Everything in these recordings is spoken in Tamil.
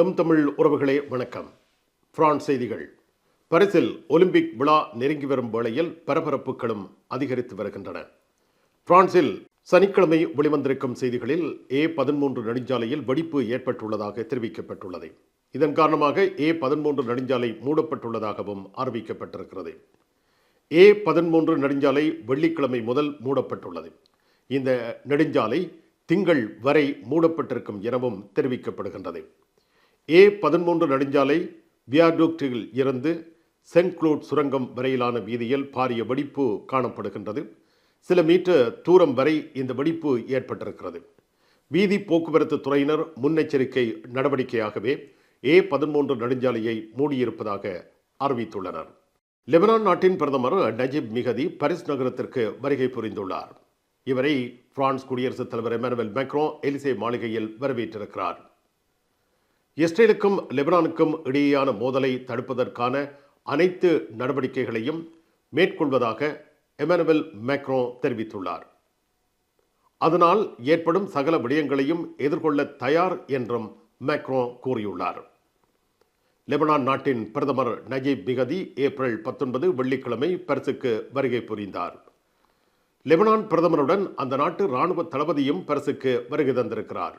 எம் தமிழ் உறவுகளே வணக்கம். பிரான்ஸ் செய்திகள். பரிசில் ஒலிம்பிக் விழா நெருங்கி வரும் வேளையில் பரபரப்புகளும் அதிகரித்து வருகின்றன. பிரான்சில் சனிக்கிழமை வெளிவந்திருக்கும் செய்திகளில் ஏ பதிமூன்று நெடுஞ்சாலையில் வெடிப்பு ஏற்பட்டுள்ளதாக தெரிவிக்கப்பட்டுள்ளது. இதன் காரணமாக ஏ பதிமூன்று நெடுஞ்சாலை மூடப்பட்டுள்ளதாகவும் அறிவிக்கப்பட்டிருக்கிறது. ஏ பதிமூன்று நெடுஞ்சாலை வெள்ளிக்கிழமை முதல் மூடப்பட்டுள்ளது. இந்த நெடுஞ்சாலை திங்கள் வரை மூடப்பட்டிருக்கும் எனவும் தெரிவிக்கப்படுகின்றது. ஏ பதிமூன்று நெடுஞ்சாலை வியாடோக்டில் இருந்து செங்க்ளோட் சுரங்கம் வரையிலான வீதியில் பாரிய வெடிப்பு காணப்படுகின்றது. சில மீட்டர் தூரம் வரை இந்த வெடிப்பு ஏற்பட்டிருக்கிறது. வீதி போக்குவரத்து துறையினர் முன்னெச்சரிக்கை நடவடிக்கையாகவே ஏ பதிமூன்று நெடுஞ்சாலையை மூடியிருப்பதாக அறிவித்துள்ளனர். லெபனான் நாட்டின் பிரதமர் நஜீப் மிகதி பரிஸ் நகரத்திற்கு வருகை புரிந்துள்ளார். இவரை பிரான்ஸ் குடியரசுத் தலைவர் எமானுவல் மேக்ரோ எலிசே மாளிகையில் வரவேற்றிருக்கிறார். இஸ்ரேலுக்கும் லெபனானுக்கும் இடையேயான மோதலை தடுப்பதற்கான அனைத்து நடவடிக்கைகளையும் மேற்கொள்வதாக எமானுவல் மேக்ரோ தெரிவித்துள்ளார். அதனால் ஏற்படும் சகல விடயங்களையும் எதிர்கொள்ள தயார் என்றும் மேக்ரோ கூறியுள்ளார். லெபனான் நாட்டின் பிரதமர் நஜீப் மிகதி ஏப்ரல் பத்தொன்பது வெள்ளிக்கிழமை பரிசுக்கு வருகை புரிந்தார். லெபனான் பிரதமருடன் அந்த நாட்டு இராணுவ தளபதியும் பரிசுக்கு வருகை தந்திருக்கிறார்.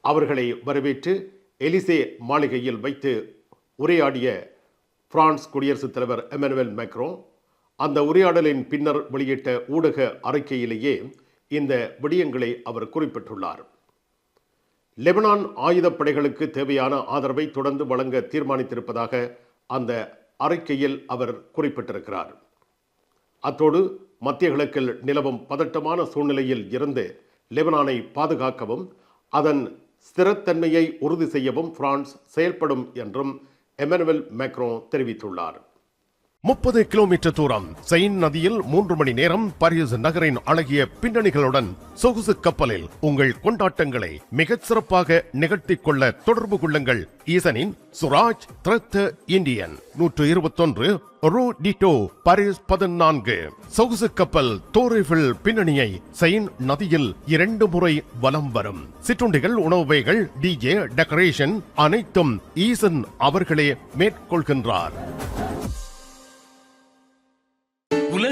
அவர்களை வரவேற்று எலிசே மாளிகையில் வைத்து உரையாடிய பிரான்ஸ் குடியரசுத் தலைவர் எமனுவல் மேக்ரோ அந்த உரையாடலின் பின்னர் வெளியிட்ட ஊடக அறிக்கையிலேயே இந்த விடயங்களை அவர் குறிப்பிட்டுள்ளார். லெபனான் ஆயுதப்படைகளுக்கு தேவையான ஆதரவை தொடர்ந்து வழங்க தீர்மானித்திருப்பதாக அந்த அறிக்கையில் அவர் குறிப்பிட்டிருக்கிறார். அத்தோடு மத்திய கிழக்கில் நிலவும் பதட்டமான சூழ்நிலையில் இருந்து லெபனானை பாதுகாக்கவும் அதன் ஸ்திரத்தன்மையை உறுதி செய்யவும் பிரான்ஸ் செயல்படும் என்றும் எமனுவல் மேக்ரோ தெரிவித்துள்ளார். முப்பது கிலோமீட்டர் தூரம் செயின் நதியில் மூன்று மணி நேரம் பாரிஸ் நகரின் அழகிய பின்னணிகளுடன் சொகுசு கப்பலில் உங்கள் கொண்டாட்டங்களை மிகச் சிறப்பாக நிகழ்த்திக் கொள்ள தொடர்பு கொள்ளுங்கள். ஈசனின் சுராஜ் திரத்த இந்தியன். நூற்று இருபத்தொன்று ரூ டிட்டோ பாரிஸ் பதினான்கு. சொகுசு கப்பல் தோரிஃபில் பின்னணியை செயின் நதியில் இரண்டு முறை வலம் வரும். சிற்றுண்டிகள் உணவு வகைகள் டிஜே டெக்கரேஷன் அனைத்தும் ஈசன் அவர்களே மேற்கொள்கின்றார்.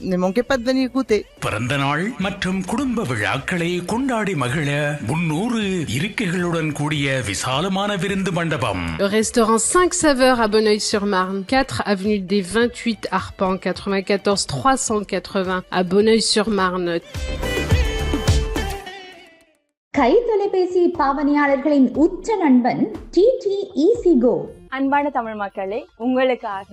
De venir goûter. பிறந்த நாள் மற்றும் குடும்ப விழாக்களை கொண்டாடி மகிழ முன்னூறு இருக்கைகளுடன் கூடிய விசாலமான விருந்து மண்டபம் Le restaurant 5 saveurs à Bonneuil-sur-Marne, 4 avenue des 28 Arpents, 94 380 à Bonneuil-sur-Marne. கை தொலைபேசி பாவனையாளர்களின் உச்ச நண்பன் டிடி ஈசி கோ அன்பான தமிழ் மக்களே உங்களுக்காக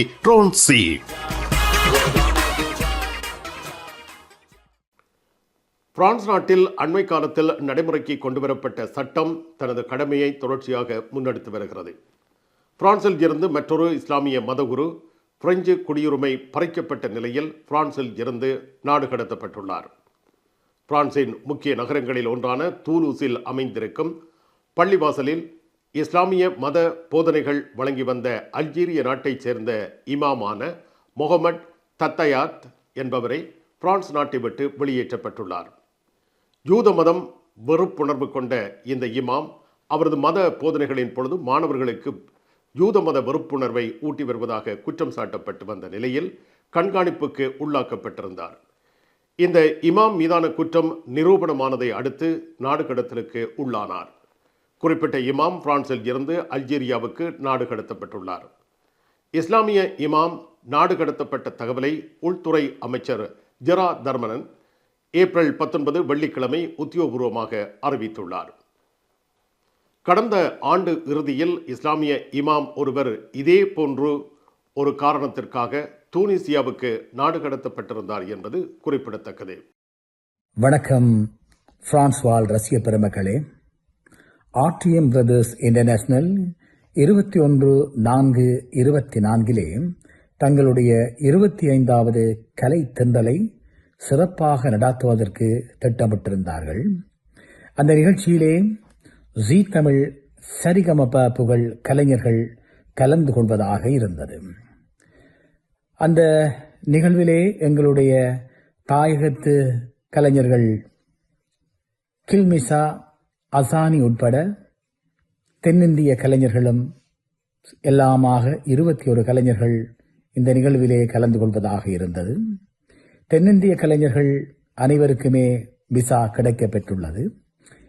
ட்ரோன்சி பிரான்ஸ் நாட்டில் அண்மை காலத்தில் நடைமுறைக்கு கொண்டுவரப்பட்ட சட்டம் தனது கடமையை தொடர்ச்சியாக முன்னெடுத்து வருகிறது. பிரான்சில் இருந்து மற்றொரு இஸ்லாமிய மதகுரு பிரெஞ்சு குடியுரிமை பறிக்கப்பட்ட நிலையில் பிரான்சில் இருந்து நாடு கடத்தப்பட்டுள்ளார். பிரான்சின் முக்கிய நகரங்களில் ஒன்றான தூலூஸில் அமைந்திருக்கும் பள்ளிவாசலில் இஸ்லாமிய மத போதனைகள் வழங்கி வந்த அல்ஜீரிய நாட்டைச் சேர்ந்த இமாமான முகமட் தத்தயாத் என்பவரை பிரான்ஸ் நாட்டை விட்டு வெளியேற்றப்பட்டுள்ளார். யூத மதம் வெறுப்புணர்வு கொண்ட இந்த இமாம் அவரது மத போதனைகளின் பொழுது மாணவர்களுக்கு யூத மத வெறுப்புணர்வை ஊட்டி வருவதாக குற்றம் சாட்டப்பட்டு வந்த நிலையில் கண்காணிப்புக்கு உள்ளாக்கப்பட்டிருந்தார். இந்த இமாம் மீதான குற்றம் நிரூபணமானதை அடுத்து நாடு கடத்தலுக்கு உள்ளானார். குறிப்பிட்ட இமாம் பிரான்சில் இருந்து அல்ஜீரியாவுக்கு நாடு கடத்தப்பட்டுள்ளார். இஸ்லாமிய இமாம் நாடு கடத்தப்பட்ட தகவலை உள்துறை அமைச்சர் ஜெரா தர்மனன் ஏப்ரல் பத்தொன்பது வெள்ளிக்கிழமை உத்தியோகபூர்வமாக அறிவித்துள்ளார். கடந்த ஆண்டு இறுதியில் இஸ்லாமிய இமாம் ஒருவர் இதே போன்று ஒரு காரணத்திற்காக தூனிசியாவுக்கு நாடு கடத்தப்பட்டிருந்தார் என்பது குறிப்பிடத்தக்கது. வணக்கம். பிரான்ஸ் வாழ் ரஷ்ய பெருமக்களே ஆர்டிஎம் பிரதர்ஸ் இன்டர்நேஷனல் இருபத்தி ஒன்று நான்கு இருபத்தி நான்கிலே தங்களுடைய இருபத்தி ஐந்தாவது கலை தென்றலை சிறப்பாக நடாத்துவதற்கு திட்டமிட்டிருந்தார்கள். அந்த நிகழ்ச்சியிலே ஜீ தமிழ் சரிகமப புகழ் கலைஞர்கள் கலந்து கொள்வதாக இருந்தது. அந்த நிகழ்விலே எங்களுடைய தாயகத்து கலைஞர்கள் கில்மிசா அசானி உட்பட தென்னிந்திய கலைஞர்களும் எல்லாமாக இருபத்தி ஒரு கலைஞர்கள் இந்த நிகழ்விலே கலந்து கொள்வதாக இருந்தது. தென்னிந்திய கலைஞர்கள் அனைவருக்குமே விசா கிடைக்க பெற்றுள்ளது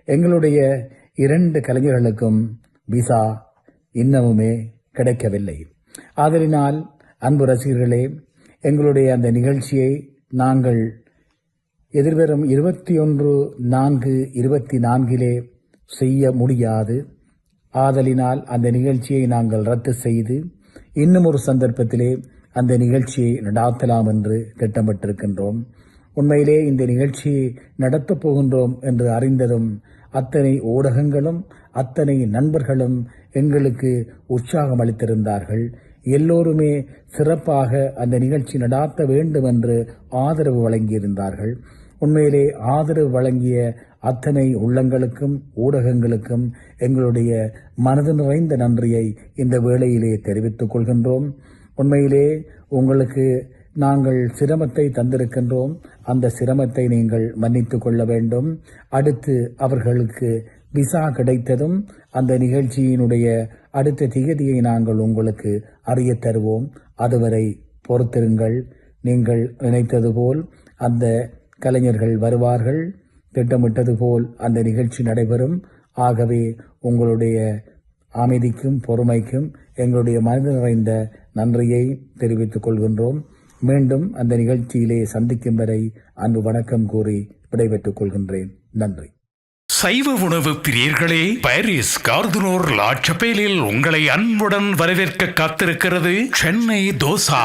எங்களுடைய இரண்டு கலைஞர்களுக்கும் விசா இன்னமுமே கிடைக்கவில்லை. ஆதலினால் அன்பு ரசிகர்களே எங்களுடைய அந்த நிகழ்ச்சியை நாங்கள் எதிர்வரும் இருபத்தி ஒன்று நான்கு இருபத்தி நான்கிலே செய்ய முடியாது. ஆதலினால் அந்த நிகழ்ச்சியை நாங்கள் ரத்து செய்து இன்னும் ஒரு சந்தர்ப்பத்திலே அந்த நிகழ்ச்சியை நடாத்தலாம் என்று திட்டமிட்டிருக்கின்றோம். உண்மையிலே இந்த நிகழ்ச்சியை நடத்தப் போகின்றோம் என்று அறிந்ததும் அத்தனை ஊடகங்களும் அத்தனை நண்பர்களும் எங்களுக்கு உற்சாகம் அளித்திருந்தார்கள். எல்லோருமே சிறப்பாக அந்த நிகழ்ச்சி நடாத்த வேண்டும் என்று ஆதரவு வழங்கியிருந்தார்கள். உண்மையிலே ஆதரவு வழங்கிய அத்தனை உள்ளங்களுக்கும் ஊடகங்களுக்கும் எங்களுடைய மனது நிறைந்த நன்றியை இந்த வேளையிலே தெரிவித்துக் கொள்கின்றோம். உண்மையிலே உங்களுக்கு நாங்கள் சிரமத்தை தந்திருக்கின்றோம். அந்த சிரமத்தை நீங்கள் மன்னித்துக் கொள்ள வேண்டும். அடுத்து அவர்களுக்கு விசா கிடைத்ததும் அந்த நிகழ்ச்சியினுடைய அடுத்த திகதியை நாங்கள் உங்களுக்கு அறியத் தருவோம். அதுவரை பொறுத்திருங்கள். நீங்கள் நினைத்தது போல் அந்த கலைஞர்கள் வருவார்கள். திட்டமிட்டது போல் அந்த நிகழ்ச்சி நடைபெறும். ஆகவே உங்களுடைய அமைதிக்கும் பொறுமைக்கும் எங்களுடைய மனது நிறைந்த நன்றியை தெரிவித்துக் கொள்கின்றோம். மீண்டும் அந்த நிகழ்ச்சியிலே சந்திக்கும் வரை அன்பு வணக்கம் கூறி விடைபெற்றுக் கொள்கின்றேன். நன்றி. சைவ உணவு பிரியர்களே பாரிஸ் கார்துனோர் லாட்சபேலில் உங்களை அன்புடன் வரவேற்க காத்திருக்கிறது சென்னை தோசா.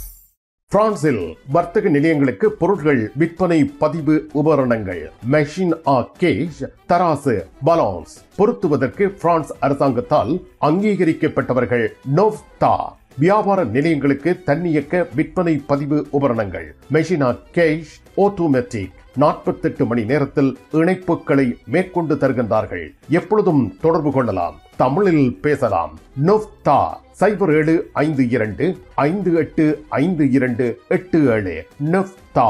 பிரான்சில் வர்த்தக நிலையங்களுக்கு பொருட்கள் விற்பனை பதிவு உபகரணங்கள். மெஷின் ஆ கேஷ் தராசு பலான்ஸ் பொருத்துவதற்கு பிரான்ஸ் அரசாங்கத்தால் அங்கீகரிக்கப்பட்டவர்கள் நோவ்தா வியாபார நிலையங்களுக்கு தன்னியக்க விற்பனை பதிவு உபகரணங்கள். மெஷினா கேஷ் ஆட்டோமேட்டிக் நாற்பத்தெட்டு மணி நேரத்தில் இணைப்புகளை மேற்கொண்டு தருகின்றார்கள். எப்பொழுதும் தொடர்பு கொள்ளலாம். தமிழில் பேசலாம். நொஃப்தா சைபர் ஏழு ஐந்து இரண்டு ஐந்து எட்டு ஐந்து இரண்டு எட்டு ஏழு. நொஃப்தா.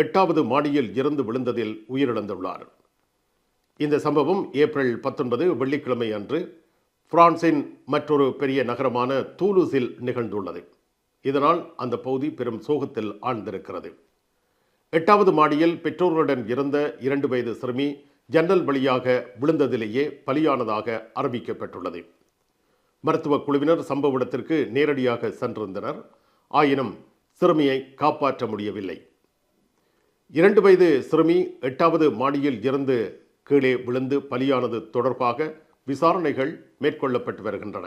எட்டாவது மாடியில் இருந்து விழுந்ததில் உயிரிழந்துள்ளார். இந்த சம்பவம் ஏப்ரல் பத்தொன்பது வெள்ளிக்கிழமை அன்று பிரான்சின் மற்றொரு பெரிய நகரமான தூலூஸில் நிகழ்ந்துள்ளது. இதனால் அந்த பகுதி பெரும் சோகத்தில் ஆழ்ந்திருக்கிறது. எட்டாவது மாடியில் பெற்றோர்களுடன் இருந்த இரண்டு வயது சிறுமி ஜன்னல் வழியாக விழுந்ததிலேயே பலியானதாக அறிவிக்கப்பட்டுள்ளது. மருத்துவ குழுவினர் சம்பவ இடத்திற்கு நேரடியாக சென்றிருந்தனர். ஆயினும் சிறுமியை காப்பாற்ற முடியவில்லை. இரண்டு வயது சிறுமி எட்டாவது மாடியில் இருந்து கீழே விழுந்து பலியானது தொடர்பாக விசாரணைகள் மேற்கொள்ளப்பட்டு வருகின்றன.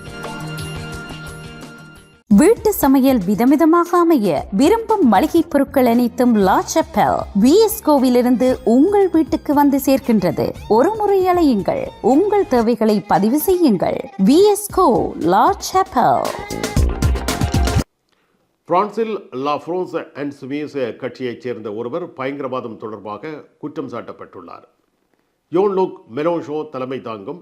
வீட்டு சமையல் விதவிதமாக அமைய விரும்பும் மளிகை பொருட்கள் அனைத்தும் லாச்சப்பல் விஎஸ்கோவிலிருந்து உங்கள் வீட்டுக்கு வந்து சேர்க்கின்றது ஒரு முறை அலையுங்கள். உங்கள் தேவைகளை பதிவு செய்யுங்கள். விஎஸ்கோ லாச்சப்பல் பிரான்சில் லா ஃப்ரோன்ஸ் அண்ட் சுமீஸ் கட்சியைச் சேர்ந்த ஒருவர் பயங்கரவாதம் தொடர்பாக குற்றம் சாட்டப்பட்டுள்ளார். யோன்லுக் மெலோஷோ தலைமை தாங்கும்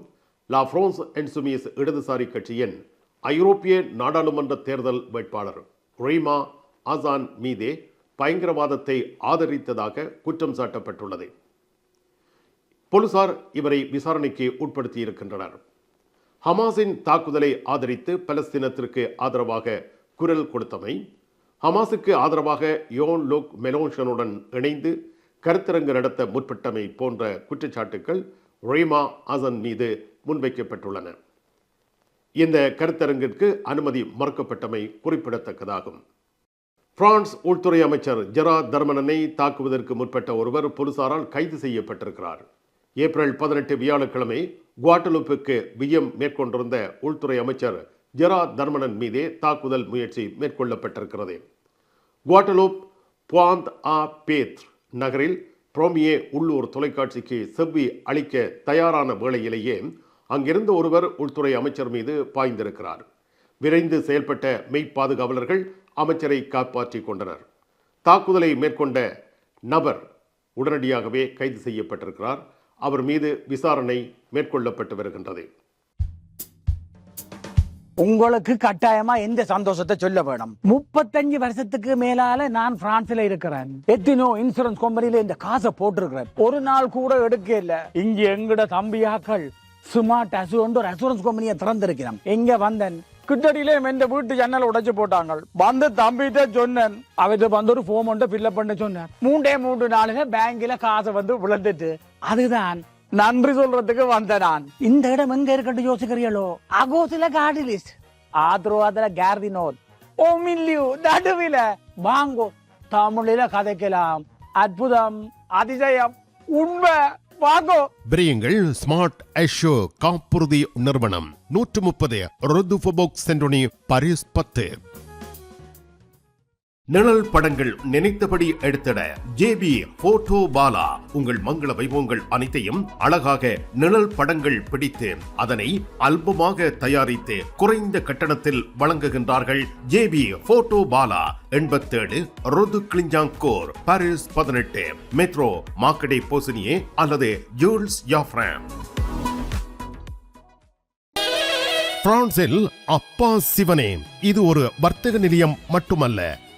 லா ஃப்ரோன்ஸ் அண்ட் சுமீஸ் இடதுசாரி கட்சியின் ஐரோப்பிய நாடாளுமன்ற தேர்தல் வேட்பாளர் ரீமா ஆசான் மீதே பயங்கரவாதத்தை ஆதரித்ததாக குற்றம் சாட்டப்பட்டுள்ளது. போலீசார் இவரை விசாரணைக்கு உட்படுத்தியிருக்கின்றனர். ஹமாஸின் தாக்குதலை ஆதரித்து பலஸ்தீனத்திற்கு ஆதரவாக குரல் கொடுத்தமை ஹமாஸுக்கு ஆதரவாக யோன் லோக் மெலோன்ஷனுடன் இணைந்து கருத்தரங்கு நடத்த முற்பட்டமை போன்ற குற்றச்சாட்டுக்கள் ரீமா ஆசன் மீது முன்வைக்கப்பட்டுள்ளன. இந்த கருத்தரங்கிற்கு அனுமதி மறுக்கப்பட்டமை குறிப்பிடத்தக்கதாகும். பிரான்ஸ் உள்துறை அமைச்சர் ஜெரா தர்மனனை தாக்குவதற்கு முற்பட்ட ஒருவர் போலீசாரால் கைது செய்யப்பட்டிருக்கிறார். ஏப்ரல் பதினெட்டு வியாழக்கிழமை குவாட்டலுப்புக்கு விஜயம் மேற்கொண்டிருந்த உள்துறை அமைச்சர் ஜெரா தர்மனன் மீதே தாக்குதல் முயற்சி மேற்கொள்ளப்பட்டிருக்கிறது. குவாட்டலூப் புவாந்த் ஆ பேத் நகரில் புரோமியே உள்ளூர் தொலைக்காட்சிக்கு செவ்வி அளிக்க தயாரான வேளையிலேயே அங்கிருந்த ஒருவர் உள்துறை அமைச்சர் மீது பாய்ந்திருக்கிறார். விரைந்து செயல்பட்ட மெய்ப்பாதுகாவலர்கள் அமைச்சரை காப்பாற்றிக் கொண்டனர். தாக்குதலை மேற்கொண்ட நபர் உடனடியாகவே கைது செய்யப்பட்டிருக்கிறார். அவர் மீது விசாரணை மேற்கொள்ளப்பட்டு வருகின்றது. உங்களுக்கு கட்டாயமா எந்த சந்தோஷத்தை சொல்ல வேணும்? முப்பத்தஞ்சு வருஷத்துக்கு மேலால நான் பிரான்ஸ்ல இருக்கிறேன். எத்தினோ இன்சூரன்ஸ் கம்பெனில இந்த காசை போட்டிருக்கிறேன். ஒரு நாள் கூட எடுக்க இல்ல. இங்க எங்கட தம்பியாக்கள் ஸ்மார்ட் அசூர் அசூரன்ஸ் கம்பெனியை திறந்திருக்கிறோம் எங்க வந்தேன்? கிட்டடியிலே எந்த வீட்டு ஜன்னல் உடைச்சு போட்டாங்க வந்து தம்பிட்ட சொன்னேன். அவர்கிட்ட வந்து ஒரு ஃபோம் ஒன்று ஃபில்லப் பண்ண சொன்னேன். மூன்றே மூன்று நாளுங்க பேங்க்ல காசை வந்து விழுந்துட்டு. அதுதான் நன்றி சொல்றதுக்கு வந்த நான். இந்த இடம் எங்க இருக்கட்டும் யோசிக்கிறீங்களோ? அகோசில கார்டு லிஸ்ட் ஆத்ரோவாதல கேர்தினோர் ஓ மில்லியு நடுவில. வாங்கோ தமிழில கதைக்கலாம். அற்புதம் அதிசயம் உண்மை. வாங்கோ. விரையுங்கள் ஸ்மார்ட் ஐஷோ காப்புறுதி நிறுவனம். நூற்று முப்பது ரொதுஃபோபோக் சென்டோனி பரிஸ் பத்து. நிழல் படங்கள் நினைத்தபடி எடுத்திட ஜேபி போட்டோ பாலா. உங்கள் மங்கள வைபவங்கள் அனைத்தையும் அழகாக நிழல் படங்கள் பிடித்து அதனை அல்பமாக தயாரித்து குறைந்த கட்டணத்தில் வழங்குகின்றார்கள் ஜேபி போட்டோ பாலா எண்பத்தேழு ரொது கிளிஞ்சாங்கோர் பாரிஸ் பதினெட்டு மெட்ரோ மாக்கடே போசினியே அல்லது ஜூல்ஸ் யாஃப்ராம் பிரான்சில் அப்பா சிவனே. இது ஒரு வர்த்தக நிலையம் மட்டுமல்ல